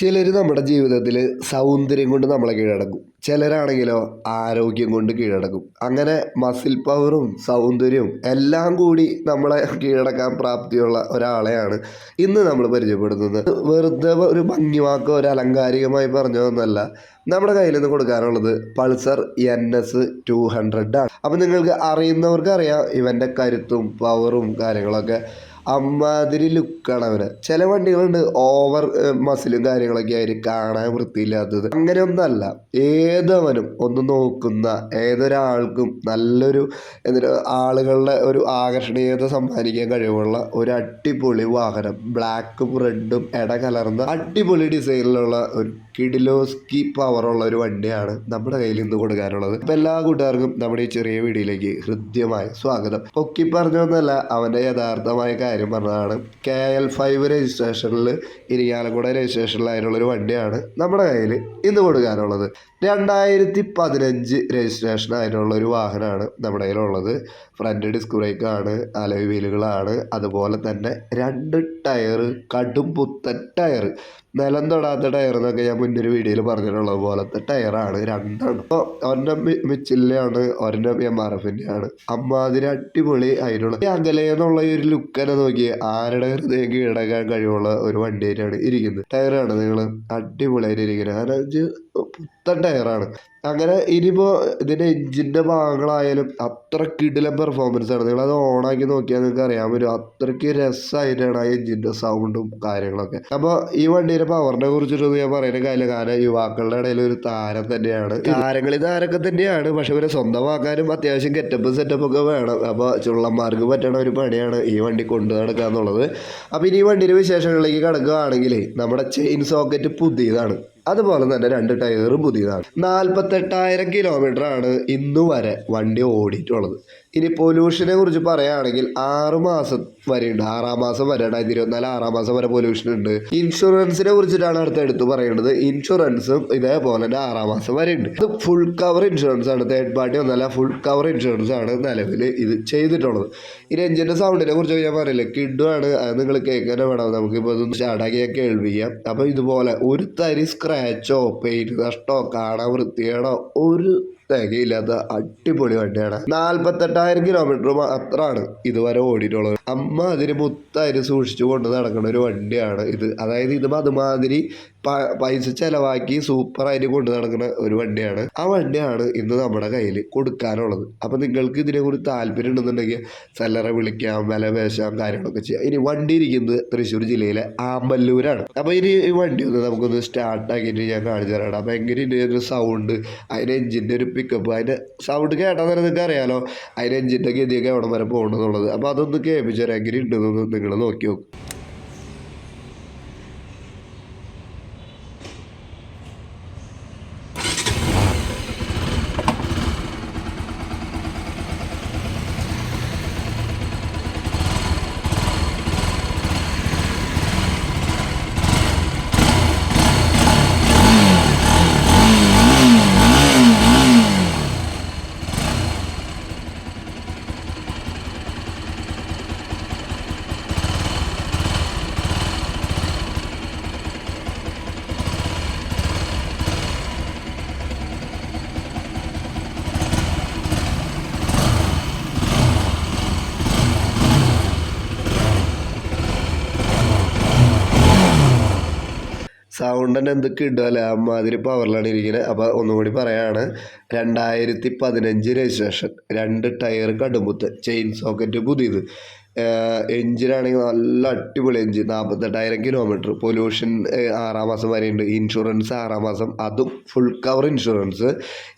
ചിലർ നമ്മുടെ ജീവിതത്തിൽ സൗന്ദര്യം കൊണ്ട് നമ്മളെ കീഴടക്കും. ചിലരാണെങ്കിലോ ആരോഗ്യം കൊണ്ട് കീഴടക്കും. അങ്ങനെ മസിൽ പവറും സൗന്ദര്യവും എല്ലാം കൂടി നമ്മളെ കീഴടക്കാൻ പ്രാപ്തിയുള്ള ഒരാളെയാണ് ഇന്ന് നമ്മൾ പരിചയപ്പെടുത്തുന്നത് വെറുതെ ഒരു ഭംഗിവാക്കോ ഒരു അലങ്കാരികമായി പറഞ്ഞതൊന്നല്ല നമ്മുടെ കയ്യിൽ നിന്ന് കൊടുക്കാനുള്ളത് Pulsar N S two hundred ആണ്. അപ്പം നിങ്ങൾക്ക് അറിയുന്നവർക്ക് അറിയാം ഇവന്റെ കരുത്തും പവറും കാര്യങ്ങളൊക്കെ. അമ്മാതിരി ലുക്കാണ് അവന് ചില വണ്ടികളുണ്ട് ഓവർ മസിലും കാര്യങ്ങളൊക്കെ ആയിരിക്കും കാണാൻ വൃത്തിയില്ലാത്തത്. അങ്ങനെയൊന്നല്ല. ഏതവനും ഒന്ന് നോക്കുന്ന ഏതൊരാൾക്കും നല്ലൊരു എന്തൊരു ആളുകളുടെ ഒരു ആകർഷണീയത സമ്മാനിക്കാൻ കഴിവുള്ള ഒരു അടിപൊളി വാഹനം. ബ്ലാക്കും റെഡും ഇട കലർന്ന അടിപൊളി ഡിസൈനിലുള്ള ഒരു കിഡിലോസ്കി പവറുള്ള ഒരു വണ്ടിയാണ് നമ്മുടെ കയ്യിൽ ഇന്ന് കൊടുക്കാനുള്ളത്. അപ്പം എല്ലാ കൂട്ടുകാർക്കും നമ്മുടെ ഈ ചെറിയ വീഡിയോയിലേക്ക് ഹൃദ്യമായ സ്വാഗതം. പൊക്കി പറഞ്ഞൊന്നല്ല അവന്റെ യഥാർത്ഥമായ കാര്യം പറഞ്ഞതാണ്. കെ എൽ ഫൈവ് രജിസ്ട്രേഷനിൽ ഇരിങ്ങാലക്കുട രജിസ്ട്രേഷനിൽ ഒരു വണ്ടിയാണ് നമ്മുടെ കയ്യിൽ ഇന്ന് കൊടുക്കാനുള്ളത്. രണ്ടായിരത്തി പതിനഞ്ച് ഒരു വാഹനമാണ് നമ്മുടെ കയ്യിലുള്ളത്. ഫ്രണ്ട് ഡിസ്ക് ബ്രേക്കാണ് അലോയ് വീലുകളാണ് അതുപോലെ തന്നെ രണ്ട് ടയർ കടും പുത്തൻ ടയർ നിലം തൊടാത്ത ടയർ എന്നൊക്കെ ഞാൻ മുന്നൊരു വീഡിയോയിൽ പറഞ്ഞിട്ടുള്ളത് പോലത്തെ ടയറാണ് രണ്ടാണ് അപ്പോൾ ഒരെണ്ണം മിച്ചിലാണ് ഒരെണ്ണം എം ആർ എഫിന്റെയാണ് അമ്മാതിരി അടിപൊളി അതിനുള്ള അകലെ എന്നുള്ള ഈ ഒരു ലുക്ക് നോക്കി ആരുടെ ഹൃദയം കീഴടക്കാൻ കഴിവുള്ള ഒരു വണ്ടിയായിട്ടാണ് ഇരിക്കുന്നത്. ടയറാണ് നിങ്ങൾ? അടിപൊളിയായിട്ട് ഇരിക്കുന്നത് കാരണം പുത്തൻ ടയറാണ് അങ്ങനെ ഇനിയിപ്പോൾ ഇതിന്റെ എഞ്ചിന്റെ ഭാഗങ്ങളായാലും അത്ര കിടിലം പെർഫോമൻസ് ആണ്. നിങ്ങളത് ഓണാക്കി നോക്കിയാൽ നിങ്ങൾക്ക് അറിയാൻ പറ്റും. അത്രയ്ക്ക് രസമായിട്ടാണ് ആ എഞ്ചിന്റെ സൗണ്ടും കാര്യങ്ങളൊക്കെ. അപ്പോൾ ഈ വണ്ടിയുടെ പവറിനെ കുറിച്ചിട്ടൊന്നും ഞാൻ പറയുന്ന കാര്യമില്ല. കാരണം യുവാക്കളുടെ ഇടയിൽ ഒരു താരം തന്നെയാണ്. താരങ്ങളിൽ താരമൊക്കെ തന്നെയാണ്. പക്ഷെ ഇവരെ സ്വന്തമാക്കാനും അത്യാവശ്യം ഗെറ്റപ്പ് സെറ്റപ്പ് ഒക്കെ വേണം. അപ്പോൾ ചുള്ളന്മാർക്ക് പറ്റണ ഒരു പണിയാണ് ഈ വണ്ടി കൊണ്ടു നടക്കുക എന്നുള്ളത് അപ്പോൾ ഇനി ഈ വണ്ടിയുടെ വിശേഷങ്ങളിലേക്ക് കിടക്കുകയാണെങ്കിൽ നമ്മുടെ ചെയിൻ സോക്കറ്റ് പുതിയതാണ്. അതുപോലെ തന്നെ രണ്ട് ടയറും പുതിയതാണ്. നാൽപ്പത്തെട്ടായിരം കിലോമീറ്റർ ആണ് ഇന്നു വരെ വണ്ടി ഓടിയിട്ടുള്ളത്. ഇനി പൊല്യൂഷനെ കുറിച്ച് പറയുകയാണെങ്കിൽ ആറ് മാസം വരെ വരെയുണ്ട്. ആറാം മാസം വരെ രണ്ടായിരത്തി ഇരുപത്തിനാല് ആറാം മാസം വരെ പൊല്യൂഷൻ ഉണ്ട്. ഇൻഷുറൻസിനെ കുറിച്ചിട്ടാണ് അടുത്ത് എടുത്ത് പറയേണ്ടത്. ഇൻഷുറൻസും ഇതേപോലെ തന്നെ ആറാം മാസം വരെ ഉണ്ട് ഇത് ഫുൾ കവർ ഇൻഷുറൻസ് ആണ്. തേർഡ് പാർട്ടി ഒന്നല്ല ഫുൾ കവർ ഇൻഷുറൻസ് ആണ് നിലവിൽ ഇത് ചെയ്തിട്ടുള്ളത്. ഇനി എഞ്ചിന്റെ സൗണ്ടിനെ കുറിച്ച് ഞാൻ പറയില്ല? കിഡുവാണ് അത് നിങ്ങൾ കേൾക്കാനേ വേണം. നമുക്കിപ്പോൾ ഇതൊന്ന് ചാടാക്കിയാൽ കേൾവിക്കാം. അപ്പോൾ ഇതുപോലെ ഒരു തരി സ്ക്രാച്ചോ പെയിന്റ് നഷ്ടമോ കാണാൻ വൃത്തികേടോ ഒരു തികയില്ലാത്ത അടിപൊളി വണ്ടിയാണ്. നാൽപ്പത്തെട്ടായിരം കിലോമീറ്റർ മാത്രമാണ് ഇതുവരെ ഓടിയിട്ടുള്ളത്. അമ്മ അതിന് മുത്തായിട്ട് സൂക്ഷിച്ചു കൊണ്ട് നടക്കുന്ന ഒരു വണ്ടിയാണ് ഇത്. അതായത് ഇത് അതുമാതിരി പൈസ ചിലവാക്കി സൂപ്പറായിട്ട് കൊണ്ട് നടക്കുന്ന ഒരു വണ്ടിയാണ്. ആ വണ്ടിയാണ് ഇന്ന് നമ്മുടെ കയ്യിൽ കൊടുക്കാനുള്ളത്. അപ്പം നിങ്ങൾക്ക് ഇതിനെക്കുറിച്ച് താല്പര്യം ഉണ്ടെന്നുണ്ടെങ്കിൽ സെല്ലറെ വിളിക്കാം വില പേശാം കാര്യങ്ങളൊക്കെ ചെയ്യാം. ഇനി വണ്ടി ഇരിക്കുന്നത് തൃശ്ശൂർ ജില്ലയിലെ ആമ്പല്ലൂരാണ്. അപ്പോൾ ഇനി ഈ വണ്ടി ഒന്ന് നമുക്കൊന്ന് സ്റ്റാർട്ട് ആക്കിയിട്ട് ഞാൻ കാണിച്ചു തരാം അപ്പോൾ എങ്ങനെ ഇതിന്റെ സൗണ്ട് അതിന്റെ എഞ്ചിന്റെ ഒരു പിക്കപ്പ് അതിന്റെ സൗണ്ട് കേട്ടാൽ തന്നെ നിങ്ങൾക്ക് അറിയാമല്ലോ അതിന്റെ എഞ്ചിന്റെ ഗതിയൊക്കെ എവിടെ വരെ പോകണമെന്നുള്ളത് അപ്പോൾ അതൊന്ന് കേൾപ്പിച്ചു തരാം. എങ്ങനെയുണ്ടെന്നൊന്ന് നിങ്ങൾ നോക്കി നോക്കും. സൗണ്ട് തന്നെ എന്തൊക്കെ ഇടുമല്ലേ അമ്മാതിരി പവറിലാണ് ഇരിക്കുന്നത് അപ്പോൾ ഒന്നും കൂടി പറയാണ്. രണ്ടായിരത്തി പതിനഞ്ച് രജിസ്ട്രേഷൻ രണ്ട് ടയർ കടുമ്പുത്ത് ചെയിൻ സോക്കറ്റ് പുതിയത്. എഞ്ചിനാണെങ്കിൽ നല്ല അടിപൊളി എഞ്ചിൻ നാൽപ്പത്തെട്ടായിരം കിലോമീറ്റർ പൊല്യൂഷൻ ആറാം മാസം വരെയുണ്ട്. ഇൻഷുറൻസ് ആറാം മാസം. അതും ഫുൾ കവർ ഇൻഷുറൻസ്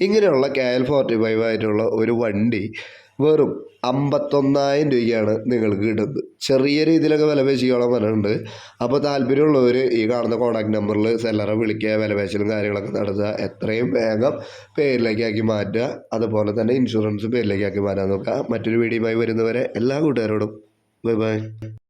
ഇങ്ങനെയുള്ള കെ എൽ ഫോർട്ടി ഫൈവ് ആയിട്ടുള്ള ഒരു വണ്ടി വെറും അമ്പത്തൊന്നായിരം രൂപയാണ് നിങ്ങൾക്ക് കിട്ടുന്നത്. ചെറിയ രീതിയിലൊക്കെ വില പേശിക്കോളം പറഞ്ഞിട്ടുണ്ട്. അപ്പോൾ താല്പര്യമുള്ളവർ ഈ കാണുന്ന കോൺടാക്ട് നമ്പറിൽ സെല്ലറെ വിളിക്കുക വില പേശലും കാര്യങ്ങളൊക്കെ നടത്തുക. എത്രയും വേഗം പേരിലേക്കാക്കി മാറ്റുക. അതുപോലെ തന്നെ ഇൻഷുറൻസ് പേരിലേക്കാക്കി മാറ്റാൻ നോക്കുക. മറ്റൊരു വീഡിയോയുമായി വരുന്നവരെ എല്ലാ കൂട്ടുകാരോടും. Bye bye